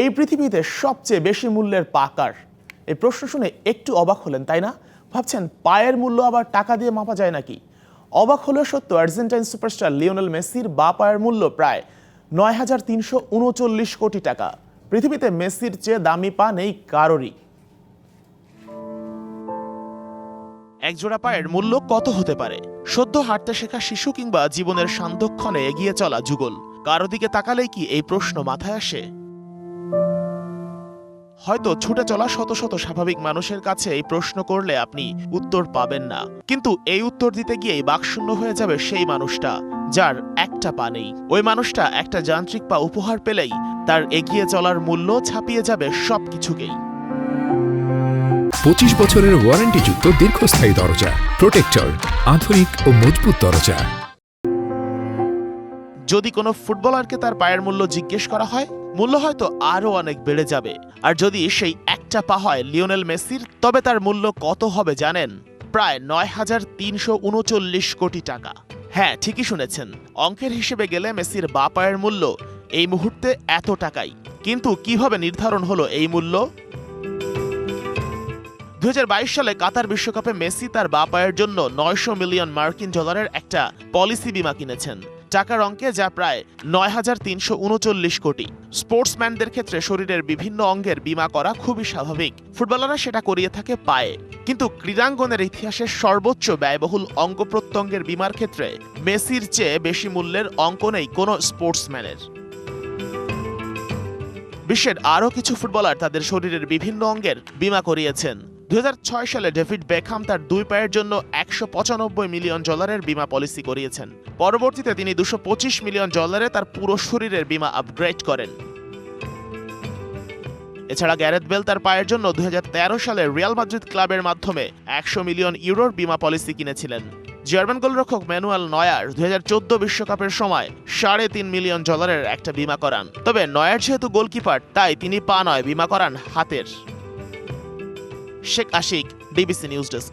এই পৃথিবীতে সবচেয়ে বেশি মূল্যের পাকার? এই প্রশ্ন শুনে একটু অবাক হলেন, তাই না? ভাবছেন, পায়ের মূল্য আবার টাকা দিয়ে মাপা যায় নাকি? অবাক হলেও সত্য, আর্জেন্টাইন সুপারস্টার লিওনেল মেসির বা পায়ের মূল্য প্রায় নয় হাজার তিনশো উনচল্লিশ কোটি টাকা। পৃথিবীতে মেসির চেয়ে দামি পা নেই কারোরই। একজোড়া পায়ের মূল্য কত হতে পারে? সদ্য হাঁটতে শেখা শিশু কিংবা জীবনের সান্ধ্যক্ষণে এগিয়ে চলা যুগল। কারও দিকে তাকালেই কি এই প্রশ্ন মাথায় আসে? হয়তো ছুটে চলা শত শত স্বাভাবিক মানুষের কাছে এই প্রশ্ন করলে আপনি উত্তর পাবেন না। কিন্তু এই উত্তর দিতে গিয়েই বাকশূন্য হয়ে যাবে সেই মানুষটা, যার একটা পা নেই। ওই মানুষটা একটা যান্ত্রিক পা উপহার পেলেই তার এগিয়ে চলার মূল্য ছাপিয়ে যাবে সবকিছুকেই। পঁচিশ বছরের ওয়ারেন্টিযুক্ত দীর্ঘস্থায়ী দরজা, প্রোটেক্টর, আধুনিক ও মজবুত দরজা। যদি কোনো ফুটবলারকে তার পায়ের মূল্য জিজ্ঞেস করা হয়, মূল্য হয়তো আরও অনেক বেড়ে যাবে। আর যদি সেই একটা পা হয় লিওনেল মেসির, তবে তার মূল্য কত হবে জানেন? প্রায় নয় হাজার তিনশো উনচল্লিশ কোটি টাকা। হ্যাঁ ঠিকই শুনেছেন। অঙ্কের হিসেবে গেলে মেসির বা পায়ের মূল্য এই মুহূর্তে এত টাকাই। কিন্তু কীভাবে নির্ধারণ হলো এই মূল্য? দু হাজার বাইশ সালে কাতার বিশ্বকাপে মেসি তার বা পায়ের জন্য নয়শো মিলিয়ন মার্কিন ডলারের একটা পলিসি বিমা কিনেছেন। টাকার অঙ্কে যা প্রায় নয় হাজার তিনশো উনচল্লিশ কোটি। স্পোর্টসম্যানদের ক্ষেত্রে শরীরের বিভিন্ন অঙ্গের বিমা করা খুবই স্বাভাবিক। ফুটবলাররা সেটা করিয়ে থাকে পায়ে। কিন্তু ক্রীড়াঙ্গনের ইতিহাসে সর্বোচ্চ ব্যয়বহুল অঙ্গ প্রত্যঙ্গের বিমার ক্ষেত্রে মেসির চেয়ে বেশি মূল্যের অঙ্ক নেই কোনো স্পোর্টসম্যানের। বিশ্বের আরও কিছু ফুটবলার তাদের শরীরের বিভিন্ন অঙ্গের বিমা করিয়েছেন। দুই হাজার ছয় সালে ডেভিড বেকহাম তার দুই পায়ের জন্য একশো পঁচানব্বই মিলিয়ন ডলারের বিমা পলিসি করিয়েছেন। পরবর্তীতে তিনি দুশো মিলিয়ন ডলারে তার পুরো শরীরের বিমা আপগ্রেড করেন। এছাড়া গ্যারেথ বেল তার পায়ের জন্য দুই হাজার তেরো সালে রিয়াল মাদ্রিদ ক্লাবের মাধ্যমে একশো মিলিয়ন ইউরোর বিমা পলিসি কিনেছিলেন। জার্মান গোলরক্ষক ম্যানুয়াল নয়ার দুই বিশ্বকাপের সময় সাড়ে তিন মিলিয়ন ডলারের একটা বিমা করান। তবে নয়ার যেহেতু গোলকিপার, তাই তিনি পা নয়, বিমা করান হাতের। Sheikh Ashik DBC news desk.